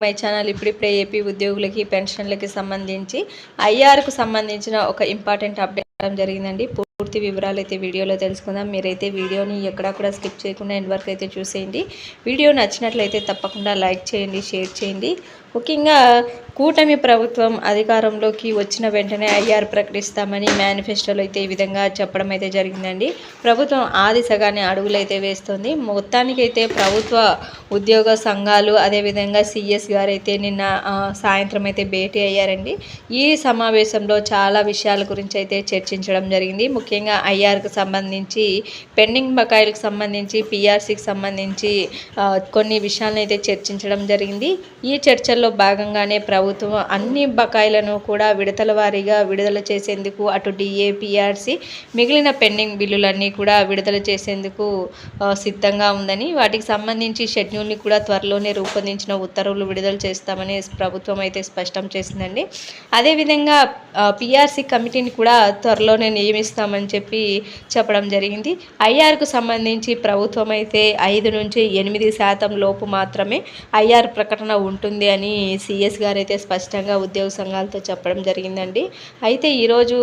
My channel ఇప్పుడిప్పుడే AP ఉద్యోగులకి పెన్షన్లకి సంబంధించి ఐఆర్కు సంబంధించిన ఒక ఇంపార్టెంట్ అప్డేట్ జరిగిందండి. పూర్తి వివరాలు అయితే వీడియోలో తెలుసుకుందాం. మీరైతే వీడియోని ఎక్కడా కూడా స్కిప్ చేయకుండా ఎండ్ వరకు అయితే చూసేయండి. వీడియో నచ్చినట్లయితే తప్పకుండా లైక్ చేయండి షేర్ చేయండి. ముఖ్యంగా కూటమి ప్రభుత్వం అధికారంలోకి వచ్చిన వెంటనే ఐఆర్ ప్రకటిస్తామని మేనిఫెస్టోలో అయితే ఈ విధంగా చెప్పడం అయితే జరిగిందండి. ప్రభుత్వం ఆ దిశగానే అడుగులు అయితే వేస్తుంది. మొత్తానికైతే ప్రభుత్వ ఉద్యోగ సంఘాలు అదేవిధంగా సిఎస్ గారు అయితే నిన్న సాయంత్రం అయితే భేటీ అయ్యారండి. ఈ సమావేశంలో చాలా విషయాల గురించి అయితే చర్చించడం జరిగింది. ముఖ్యంగా ఐఆర్కి సంబంధించి పెండింగ్ బకాయిలకు సంబంధించి పిఆర్సీకి సంబంధించి కొన్ని విషయాలను అయితే చర్చించడం జరిగింది. ఈ చర్చల్లో భాగంగానే ప్రభుత్వం అన్ని బకాయిలను కూడా విడతల వారీగా విడుదల చేసేందుకు అటు డిఏ పిఆర్సీ మిగిలిన పెండింగ్ బిల్లులన్నీ కూడా విడుదల చేసేందుకు సిద్ధంగా ఉందని వాటికి సంబంధించి షెడ్యూల్ని కూడా త్వరలోనే రూపొందించిన ఉత్తర్వులు విడుదల చేస్తామని ప్రభుత్వం అయితే స్పష్టం చేసిందండి. అదేవిధంగా పిఆర్సీ కమిటీని కూడా త్వరలోనే నియమిస్తామని చెప్పి చెప్పడం జరిగింది. ఐఆర్కు సంబంధించి ప్రభుత్వం అయితే ఐదు నుంచి ఎనిమిది శాతం లోపు మాత్రమే ఐఆర్ ప్రకటన ఉంటుంది అని సిఎస్ గారు అయితే స్పష్టంగా ఉద్యోగ సంఘాలతో చెప్పడం జరిగిందండి. అయితే ఈరోజు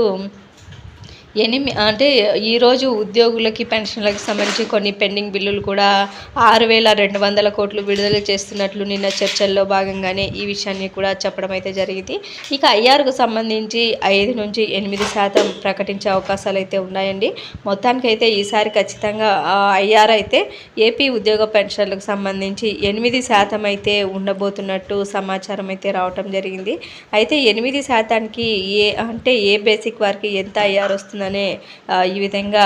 ఎనిమి అంటే ఈరోజు ఉద్యోగులకి పెన్షన్లకు సంబంధించి కొన్ని పెండింగ్ బిల్లులు కూడా ఆరు వేల రెండు వందల కోట్లు విడుదల చేస్తున్నట్లు నిన్న చర్చల్లో భాగంగానే ఈ విషయాన్ని కూడా చెప్పడం అయితే జరిగింది. ఇక ఐఆర్కు సంబంధించి ఐదు నుంచి ఎనిమిది శాతం ప్రకటించే అవకాశాలు అయితే ఉన్నాయండి. మొత్తానికైతే ఈసారి ఖచ్చితంగా ఐఆర్ అయితే ఏపీ ఉద్యోగ పెన్షన్లకు సంబంధించి ఎనిమిది శాతం అయితే ఉండబోతున్నట్టు సమాచారం అయితే రావటం జరిగింది. అయితే ఎనిమిది శాతానికి ఏ అంటే ఏ బేసిక్ వారికి ఎంత ఐఆర్ వస్తుందనే ఈ విధంగా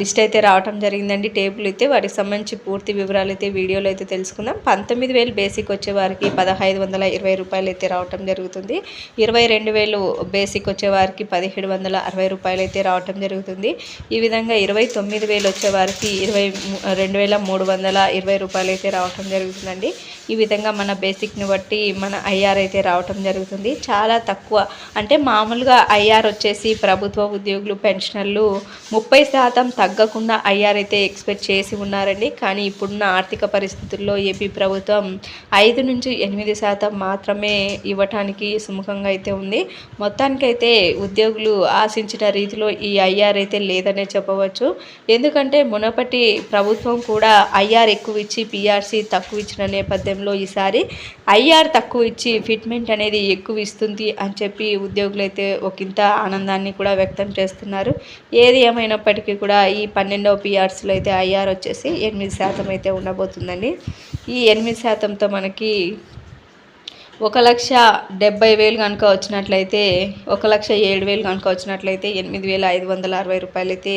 లిస్ట్ అయితే రావటం జరిగిందండి. టేబుల్ అయితే వాటికి సంబంధించి పూర్తి వివరాలు అయితే వీడియోలో అయితే తెలుసుకుందాం. పంతొమ్మిది వేలు బేసిక్ వచ్చేవారికి పదహైదు వందల ఇరవై రూపాయలు అయితే రావటం జరుగుతుంది. ఇరవై రెండు వేలు బేసిక్ వచ్చేవారికి పదిహేడు వందల అరవై రూపాయలు అయితే రావటం జరుగుతుంది. ఈ విధంగా ఇరవై తొమ్మిది వేలు వచ్చేవారికి ఇరవై రెండు వేల మూడు వందల ఇరవై రూపాయలు అయితే రావటం జరుగుతుందండి. ఈ విధంగా మన బేసిక్ని బట్టి మన ఐఆర్ అయితే రావటం జరుగుతుంది. చాలా తక్కువ అంటే మామూలుగా ఐఆర్ వచ్చేసి ప్రభుత్వ ఉద్యోగులు పెన్షనర్లు ముప్పై శాతం తగ్గకుండా ఐఆర్ అయితే ఎక్స్పెక్ట్ చేసి ఉన్నారండి. కానీ ఇప్పుడున్న ఆర్థిక పరిస్థితుల్లో ఏపీ ప్రభుత్వం ఐదు నుంచి ఎనిమిది శాతం మాత్రమే ఇవ్వటానికి సుముఖంగా అయితే ఉంది. మొత్తానికైతే ఉద్యోగులు ఆశించిన రీతిలో ఈ ఐఆర్ అయితే లేదనే చెప్పవచ్చు. ఎందుకంటే మునపటి ప్రభుత్వం కూడా ఐఆర్ ఎక్కువ ఇచ్చి పిఆర్సీ తక్కువ ఇచ్చిన నేపథ్యంలో ఈసారి ఐఆర్ తక్కువ ఇచ్చి ఫిట్మెంట్ అనేది ఎక్కువ ఇస్తుంది అని చెప్పి ఉద్యోగులు అయితే ఒకంత ఆనందాన్ని కూడా వ్యక్తం చేస్తున్నారు. ఏది ఏమైనప్పటికీ కూడా ఈ పన్నెండవ పిఆర్సీలో అయితే ఐఆర్ వచ్చేసి ఎనిమిది శాతం అయితే ఉండబోతుందండి. ఈ ఎనిమిది శాతంతో మనకి ఒక లక్ష డెబ్బై వేలు కనుక వచ్చినట్లయితే ఒక లక్ష ఏడు వేలు కనుక వచ్చినట్లయితే ఎనిమిది వేల ఐదు వందల అరవై రూపాయలు అయితే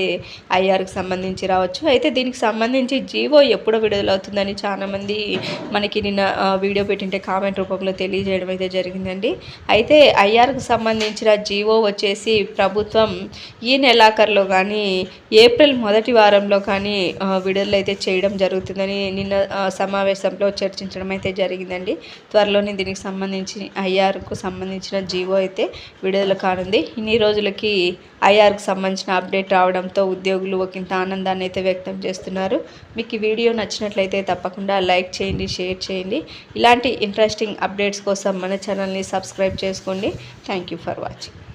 ఐఆర్కి సంబంధించి రావచ్చు. అయితే దీనికి సంబంధించి జీవో ఎప్పుడో విడుదలవుతుందని చాలామంది మనకి నిన్న వీడియో పెట్టింటే కామెంట్ రూపంలో తెలియజేయడం అయితే జరిగిందండి. అయితే ఐఆర్కి సంబంధించిన జీవో వచ్చేసి ప్రభుత్వం ఈ నెలాఖరులో కానీ ఏప్రిల్ మొదటి వారంలో కానీ విడుదలైతే చేయడం జరుగుతుందని నిన్న సమావేశంలో చర్చించడం అయితే జరిగిందండి. త్వరలోనే దీనికి సంబంధించి ఐఆర్కు సంబంధించిన జీవో అయితే విడుదల కానుంది. ఇన్ని రోజులకి ఐఆర్కు సంబంధించిన అప్డేట్ రావడంతో ఉద్యోగులు ఒకంత ఆనందాన్ని అయితే వ్యక్తం చేస్తున్నారు. మీకు ఈ వీడియో నచ్చినట్లయితే తప్పకుండా లైక్ చేయండి షేర్ చేయండి. ఇలాంటి ఇంట్రెస్టింగ్ అప్డేట్స్ కోసం మన ఛానల్ని సబ్స్క్రైబ్ చేసుకోండి. Thank you for watching.